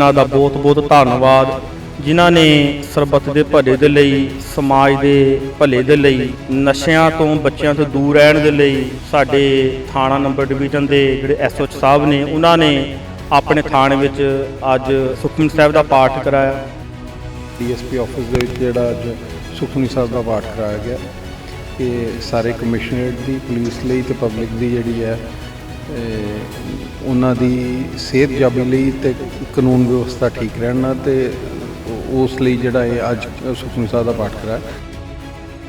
ਇਹਨਾਂ ਦਾ ਬਹੁਤ ਬਹੁਤ ਧੰਨਵਾਦ, ਜਿਨ੍ਹਾਂ ਨੇ ਸਰਬੱਤ ਦੇ ਭਲੇ ਦੇ ਲਈ, ਸਮਾਜ ਦੇ ਭਲੇ ਦੇ ਲਈ, ਨਸ਼ਿਆਂ ਤੋਂ ਬੱਚਿਆਂ ਤੋਂ ਦੂਰ ਰਹਿਣ ਦੇ ਲਈ ਸਾਡੇ ਥਾਣਾ ਨੰਬਰ ਡਿਵੀਜ਼ਨ ਦੇ ਜਿਹੜੇ ਐਸਓਚ ਸਾਹਿਬ ਨੇ, ਉਹਨਾਂ ਨੇ ਆਪਣੇ ਥਾਣੇ ਵਿੱਚ ਅੱਜ ਸੁਖਮਨੀ ਸਾਹਿਬ ਦਾ ਪਾਠ ਕਰਾਇਆ। ਡੀਐਸਪੀ ਆਫਿਸ ਦੇ ਵਿੱਚ ਜਿਹੜਾ ਅੱਜ ਸੁਖਮਨੀ ਸਾਹਿਬ ਦਾ ਪਾਠ ਕਰਾਇਆ ਗਿਆ। ਇਹ ਸਾਰੇ ਕਮਿਸ਼ਨਰੇਟ ਦੀ, ਪੁਲਿਸ ਲਈ ਤੇ ਪਬਲਿਕ ਦੀ ਜਿਹੜੀ ਹੈ ਉਹਨਾਂ ਦੀ ਸਿਹਤ ਜਾਬੀ ਲਈ ਤੇ ਕਾਨੂੰਨ ਵਿਵਸਥਾ ਠੀਕ ਰਹਿਣ ਨਾਲ ਤੇ ਉਸ ਲਈ ਜਿਹੜਾ ਇਹ ਅੱਜ ਸੁਖਮਨੀ ਸਾਹਿਬ ਦਾ ਪਾਠ ਕਰਾਇਆ।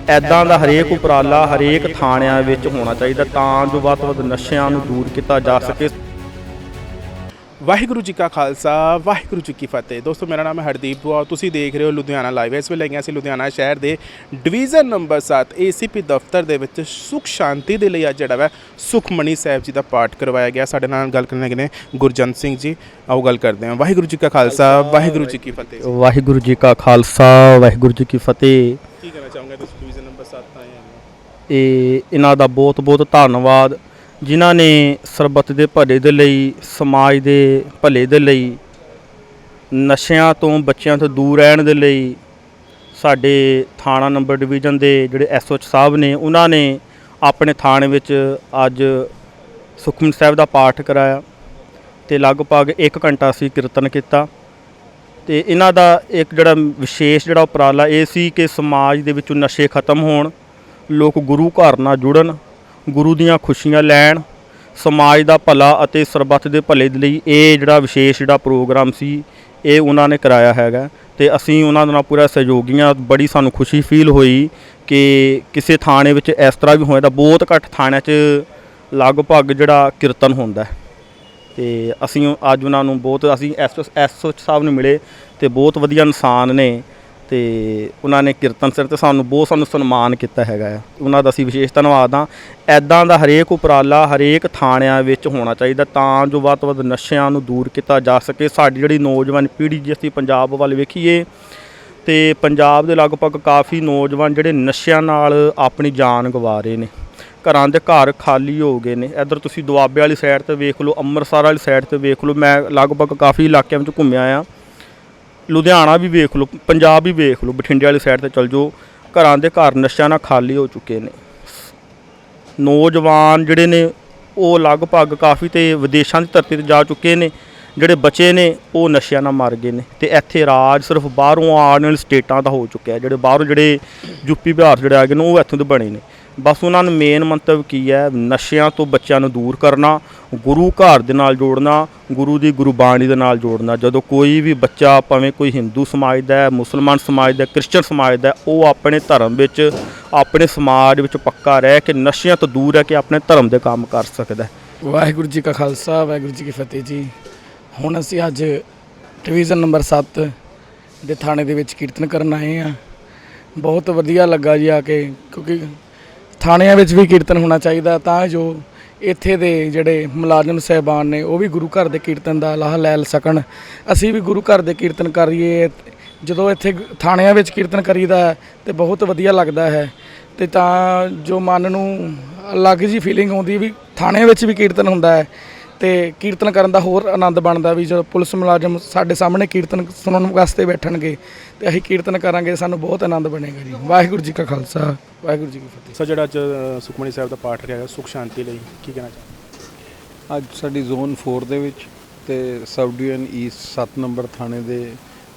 ਐਦਾਂ ਦਾ ਹਰੇਕ ਉਪਰਾਲਾ ਹਰੇਕ ਥਾਣਿਆਂ ਵਿੱਚ ਹੋਣਾ ਚਾਹੀਦਾ ਤਾਂ ਜੋ ਵੱਧ ਤੋਂ ਵੱਧ ਨਸ਼ਿਆਂ ਨੂੰ ਦੂਰ ਕੀਤਾ ਜਾ ਸਕੇ। ਵਾਹਿਗੁਰੂ ਜੀ ਕਾ ਖਾਲਸਾ ਵਾਹਿਗੁਰੂ ਜੀ ਕੀ ਫਤਿਹ। ਦੋਸਤੋ ਮੇਰਾ ਨਾਮ ਹੈ ਹਰਦੀਪ ਦੁਆ। ਤੁਸੀਂ ਦੇਖ ਰਹੇ ਹੋ ਲੁਧਿਆਣਾ ਲਾਈਵ। ਇਸ ਵੇਲੇ ਆਈਆਂ ਸੀ ਲੁਧਿਆਣਾ ਸ਼ਹਿਰ ਦੇ ਡਿਵੀਜ਼ਨ ਨੰਬਰ 7 ਏਸੀਪੀ ਦਫ਼ਤਰ ਦੇ ਵਿੱਚ ਸੁਖ ਸ਼ਾਂਤੀ ਦੇ ਲਈ ਅੱਜ ਜਿਹੜਾ ਵਾ ਸੁਖਮਣੀ ਸਾਹਿਬ ਜੀ ਦਾ ਪਾਠ ਕਰਵਾਇਆ ਗਿਆ। ਸਾਡੇ ਨਾਲ ਗੱਲ ਕਰਨ ਲੱਗੇ ਨੇ ਗੁਰਜੰਤ ਸਿੰਘ ਜੀ। ਆਓ ਗੱਲ ਕਰਦੇ ਹਾਂ। ਵਾਹਿਗੁਰੂ ਜੀ ਕਾ ਖਾਲਸਾ ਵਾਹਿਗੁਰੂ ਜੀ ਕੀ ਫਤਿਹ। ਵਾਹਿਗੁਰੂ ਜੀ ਕਾ ਖਾਲਸਾ ਵਾਹਿਗੁਰੂ ਜੀ ਕੀ ਫਤਿਹ। ਕੀ ਕਹਿਣਾ ਚਾਹੋਗੇ ਤੁਸੀਂ? ਡਿਵੀਜ਼ਨ ਨੰਬਰ 7 ਆਏ ਹੋ ਇਹ ਇਹਨਾਂ ਦਾ ਬਹੁਤ ਬਹੁਤ ਧੰਨਵਾਦ। ਜਿਨ੍ਹਾਂ ਨੇ ਸਰਬੱਤ ਦੇ ਭਲੇ ਦੇ ਲਈ, ਸਮਾਜ ਦੇ ਭਲੇ ਦੇ ਲਈ, ਨਸ਼ਿਆਂ ਤੋਂ ਬੱਚਿਆਂ ਤੋਂ ਦੂਰ ਰਹਿਣ ਦੇ ਲਈ ਸਾਡੇ ਥਾਣਾ ਨੰਬਰ ਡਿਵੀਜ਼ਨ ਦੇ ਜਿਹੜੇ ਐਸਓਚ ਸਾਹਿਬ ਨੇ, ਉਹਨਾਂ ਨੇ ਆਪਣੇ ਥਾਣੇ ਵਿੱਚ ਅੱਜ ਸੁਖਮਨੀ ਸਾਹਿਬ ਦਾ ਪਾਠ ਕਰਾਇਆ ਤੇ ਲਗਭਗ 1 ਘੰਟਾ ਅਸੀਂ ਕੀਰਤਨ ਕੀਤਾ। ਤੇ ਇਹਨਾਂ ਦਾ ਇੱਕ ਜਿਹੜਾ ਵਿਸ਼ੇਸ਼ ਜਿਹੜਾ ਉਪਰਾਲਾ ਇਹ ਸੀ ਕਿ ਸਮਾਜ ਦੇ ਵਿੱਚੋਂ ਨਸ਼ੇ ਖਤਮ ਹੋਣ, ਲੋਕ ਗੁਰੂ ਘਰ ਨਾਲ ਜੁੜਨ ਗੁਰੂ ਦੀਆਂ ਖੁਸ਼ੀਆਂ ਲੈਣ, ਸਮਾਜ ਦਾ ਭਲਾ ਅਤੇ ਸਰਬੱਤ ਦੇ ਭਲੇ ਦੇ ਲਈ ਇਹ ਜਿਹੜਾ ਵਿਸ਼ੇਸ਼ ਜਿਹੜਾ ਪ੍ਰੋਗਰਾਮ ਸੀ, ਇਹ ਉਹਨਾਂ ਨੇ ਕਰਾਇਆ ਹੈਗਾ ਤੇ ਅਸੀਂ ਉਹਨਾਂ ਨਾਲ ਪੂਰਾ ਸਹਿਯੋਗੀਆਂ, ਬੜੀ ਸਾਨੂੰ ਖੁਸ਼ੀ ਫੀਲ ਹੋਈ ਕਿ ਕਿਸੇ ਥਾਣੇ ਵਿੱਚ ਇਸ ਤਰ੍ਹਾਂ ਵੀ ਹੋਇਆ ਤਾਂ ਬਹੁਤ ਘੱਟ ਥਾਣਿਆਂ 'ਚ ਲਗਭਗ ਜਿਹੜਾ ਕੀਰਤਨ ਹੁੰਦਾ ਹੈ। ਤੇ ਅਸੀਂ ਅੱਜ ਉਹਨਾਂ ਨੂੰ ਬਹੁਤ, ਅਸੀਂ ਐਸਓ ਐਸਓ ਸਾਹਿਬ ਨੂੰ ਮਿਲੇ ਤੇ ਬਹੁਤ ਵਧੀਆ ਇਨਸਾਨ ਨੇ ਤੇ ਉਹਨਾਂ ਨੇ ਕੀਰਤਨ ਸਿਰ ਤੇ ਸਾਨੂੰ ਬਹੁਤ ਸਾਨੂੰ ਸਨਮਾਨ ਕੀਤਾ ਹੈਗਾ ਆ। ਉਹਨਾਂ ਦਾ ਅਸੀਂ ਵਿਸ਼ੇਸ਼ ਧੰਨਵਾਦ ਹਾਂ। ਐਦਾਂ ਦਾ ਹਰੇਕ ਉਪਰਾਲਾ ਹਰੇਕ ਥਾਣਿਆਂ ਵਿੱਚ ਹੋਣਾ ਚਾਹੀਦਾ ਤਾਂ ਜੋ ਵੱਧ ਤੋਂ ਵੱਧ ਨਸ਼ਿਆਂ ਨੂੰ ਦੂਰ ਕੀਤਾ ਜਾ ਸਕੇ। ਸਾਡੀ ਜਿਹੜੀ ਨੌਜਵਾਨ ਪੀੜ੍ਹੀ ਜੇ, ਅਸੀਂ ਪੰਜਾਬ ਵੱਲ ਵੇਖੀਏ ਤੇ ਪੰਜਾਬ ਦੇ ਲਗਭਗ ਕਾਫੀ ਨੌਜਵਾਨ ਜਿਹੜੇ ਨਸ਼ਿਆਂ ਨਾਲ ਆਪਣੀ ਜਾਨ ਗਵਾ ਰਹੇ ਨੇ। ਘਰਾਂ ਦੇ ਘਰ ਖਾਲੀ ਹੋ ਗਏ ਨੇ। ਇੱਧਰ ਤੁਸੀਂ ਦੁਆਬੇ ਵਾਲੀ ਸਾਈਡ ਤੇ ਵੇਖ ਲਓ, ਅੰਮ੍ਰਿਤਸਰ ਵਾਲੀ ਸਾਈਡ ਤੇ ਵੇਖ ਲਓ। ਮੈਂ ਲਗਭਗ ਕਾਫੀ ਇਲਾਕਿਆਂ ਵਿੱਚ ਘੁੰਮਿਆ ਆ। ਲੁਧਿਆਣਾ ਵੀ ਵੇਖ ਲਓ, ਪੰਜਾਬ ਵੀ ਵੇਖ ਲਓ, ਬਠਿੰਡੇ ਵਾਲੀ ਸਾਈਡ ਤੇ ਚਲ ਜਾਓ, ਘਰਾਂ ਦੇ ਘਰ ਨਸ਼ਿਆਂ ਨਾਲ ਖਾਲੀ ਹੋ ਚੁੱਕੇ ਨੇ। ਨੌਜਵਾਨ ਜਿਹੜੇ ਨੇ, ਉਹ ਲਗਭਗ ਕਾਫੀ ਤੇ ਵਿਦੇਸ਼ਾਂ ਦੀ ਧਰਤੀ ਤੇ ਜਾ ਚੁੱਕੇ ਨੇ, ਜਿਹੜੇ ਬੱਚੇ ਨੇ, ਉਹ ਨਸ਼ਿਆਂ ਨਾਲ ਮਰ ਗਏ ਨੇ। ਤੇ ਇੱਥੇ ਰਾਜ ਸਿਰਫ ਬਾਹਰੋਂ ਆਉਣ ਵਾਲੇ ਸਟੇਟਾਂ ਦਾ ਹੋ ਚੁੱਕਿਆ ਜਿਹੜੇ ਬਾਹਰੋਂ ਜਿਹੜੇ ਯੂਪੀ ਬਿਹਾਰ ਜਿਹੜੇ ਆ ਗਏ ਨੇ, ਉਹ ਇੱਥੋਂ ਦੇ ਬਣੇ ਨੇ। ਬਸ ਉਹਨਾਂ ਨੂੰ ਮੇਨ ਮੰਤਵ ਕੀ ਹੈ ਨਸ਼ਿਆਂ ਤੋਂ ਬੱਚਿਆਂ ਨੂੰ ਦੂਰ ਕਰਨਾ ਗੁਰੂ ਘਰ ਦੇ ਨਾਲ ਜੋੜਨਾ ਗੁਰੂ ਦੀ ਗੁਰਬਾਣੀ ਦੇ ਨਾਲ ਜੋੜਨਾ। ਜਦੋਂ ਕੋਈ ਵੀ ਬੱਚਾ ਭਾਵੇਂ ਕੋਈ ਹਿੰਦੂ ਸਮਾਜ ਦਾ ਹੈ ਮੁਸਲਮਾਨ ਸਮਾਜ ਦਾ ਹੈ, ਕ੍ਰਿਸਚਨ ਸਮਾਜ ਦਾ ਉਹ ਆਪਣੇ ਧਰਮ ਵਿੱਚ ਆਪਣੇ ਸਮਾਜ ਵਿੱਚ ਪੱਕਾ ਰਹਿ ਕੇ ਨਸ਼ਿਆਂ ਤੋਂ ਦੂਰ ਰਹਿ ਕੇ ਆਪਣੇ ਧਰਮ ਦੇ ਕੰਮ ਕਰ ਸਕਦਾ ਹੈ। ਵਾਹਿਗੁਰੂ ਜੀ ਕਾ ਖਾਲਸਾ ਵਾਹਿਗੁਰੂ ਜੀ ਕੀ ਫਤਿਹ ਜੀ। ਹੁਣ ਅਸੀਂ ਅੱਜ ਡਿਵੀਜ਼ਨ ਨੰਬਰ 7 ਦੇ ਥਾਣੇ ਦੇ ਵਿੱਚ ਕੀਰਤਨ ਕਰਨ ਆਏ ਆ ਬਹੁਤ ਵਧੀਆ ਲੱਗਾ ਜੀ ਆ ਕੇ ਕਿਉਂਕਿ ਥਾਣਿਆਂ ਵਿੱਚ ਵੀ ਕੀਰਤਨ ਹੋਣਾ ਚਾਹੀਦਾ, ਤਾਂ ਜੋ ਇੱਥੇ ਦੇ ਜਿਹੜੇ ਮੁਲਾਜ਼ਮ ਸਹਿਬਾਨ ਨੇ, ਉਹ ਵੀ ਗੁਰੂ ਘਰ ਦੇ ਕੀਰਤਨ ਦਾ ਲਾਹਾ ਲੈ ਸਕਣ। ਅਸੀਂ ਵੀ ਗੁਰੂ ਘਰ ਦੇ ਕੀਰਤਨ ਕਰੀਏ, ਜਦੋਂ ਇੱਥੇ ਥਾਣਿਆਂ ਵਿੱਚ ਕੀਰਤਨ ਕਰੀਦਾ ਹੈ, ਤੇ ਬਹੁਤ ਵਧੀਆ ਲੱਗਦਾ ਹੈ। ਤੇ ਤਾਂ ਜੋ ਮਨ ਨੂੰ ਅਲੱਗ ਜੀ ਫੀਲਿੰਗ ਆਉਂਦੀ ਵੀ, ਥਾਣਿਆਂ ਵਿੱਚ ਵੀ ਕੀਰਤਨ ਹੁੰਦਾ ਹੈ ਤੇ ਕੀਰਤਨ ਕਰਨ ਦਾ ਹੋਰ ਆਨੰਦ ਬਣਦਾ ਵੀ ਜਦੋਂ ਪੁਲਿਸ ਮੁਲਾਜ਼ਮ ਸਾਡੇ ਸਾਹਮਣੇ ਕੀਰਤਨ ਸੁਣਨ ਵਾਸਤੇ ਬੈਠਣਗੇ ਤੇ ਅਸੀਂ ਕੀਰਤਨ ਕਰਾਂਗੇ ਸਾਨੂੰ ਬਹੁਤ ਆਨੰਦ ਬਣੇਗਾ ਜੀ। ਵਾਹਿਗੁਰੂ ਜੀ ਕਾ ਖਾਲਸਾ ਵਾਹਿਗੁਰੂ ਜੀ ਕੀ ਫਤਿਹ। ਸੋ ਜਿਹੜਾ ਅੱਜ ਅ, ਸੁਖਮਣੀ ਸਾਹਿਬ ਦਾ ਪਾਠ ਰਿਹਾ ਸੁਖ ਸ਼ਾਂਤੀ ਲਈ ਕੀ ਕਹਿਣਾ ਚਾਹੋਗੇ? ਅੱਜ ਸਾਡੀ ਜ਼ੋਨ 4 ਦੇ ਵਿੱਚ ਤੇ ਸਬ ਡਿਵੀਜ਼ਨ ਈਸਟ 7 ਨੰਬਰ ਥਾਣੇ ਦੇ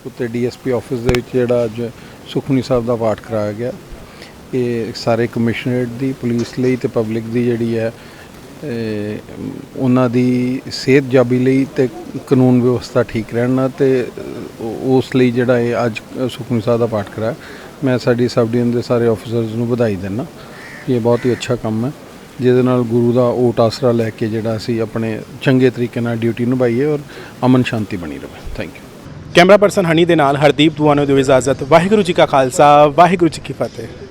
ਉੱਤੇ ਡੀਐਸਪੀ ਆਫਿਸ ਦੇ ਵਿੱਚ ਜਿਹੜਾ ਅੱਜ ਸੁਖਮਨੀ ਸਾਹਿਬ ਦਾ ਪਾਠ ਕਰਾਇਆ ਗਿਆ। ਇਹ ਸਾਰੇ ਕਮਿਸ਼ਨਰੇਟ ਦੀ ਪੁਲਿਸ ਲਈ ਤੇ ਪਬਲਿਕ ਦੀ ਜਿਹੜੀ ਹੈ ਉਹਨਾਂ ਦੀ ਸਿਹਤ ਜਾਬੀ ਲਈ ਤੇ ਕਾਨੂੰਨ ਵਿਵਸਥਾ ਠੀਕ ਰਹਿਣ ਨਾਲ ਤੇ ਉਸ ਲਈ ਜਿਹੜਾ ਇਹ ਅੱਜ ਸੁਖਮਨੀ ਸਾਹਿਬ ਦਾ ਪਾਠ ਕਰਾਇਆ। ਮੈਂ ਸਾਡੀ ਸਬ ਡਿਵੀਜ਼ਨ ਦੇ ਸਾਰੇ ਆਫੀਸਰਸ ਨੂੰ ਵਧਾਈ ਦਿੰਦਾ ਇਹ ਬਹੁਤ ਹੀ ਅੱਛਾ ਕੰਮ ਹੈ, ਜਿਹਦੇ ਨਾਲ ਗੁਰੂ ਦਾ ਓਟ ਆਸਰਾ ਲੈ ਕੇ ਜਿਹੜਾ ਅਸੀਂ ਆਪਣੇ ਚੰਗੇ ਤਰੀਕੇ ਨਾਲ ਡਿਊਟੀ ਨਿਭਾਈਏ ਔਰ ਅਮਨ ਸ਼ਾਂਤੀ ਬਣੀ ਰਹੇ thank you camera person Honey ਦੇ ਨਾਲ ਹਰਦੀਪ ਦੁਆਨੋ ਨੂੰ ਦਿਓ ਇਜਾਜ਼ਤ। ਵਾਹਿਗੁਰੂ ਜੀ ਕਾ ਖਾਲਸਾ, ਵਾਹਿਗੁਰੂ ਜੀ ਕੀ ਫਤਿਹ।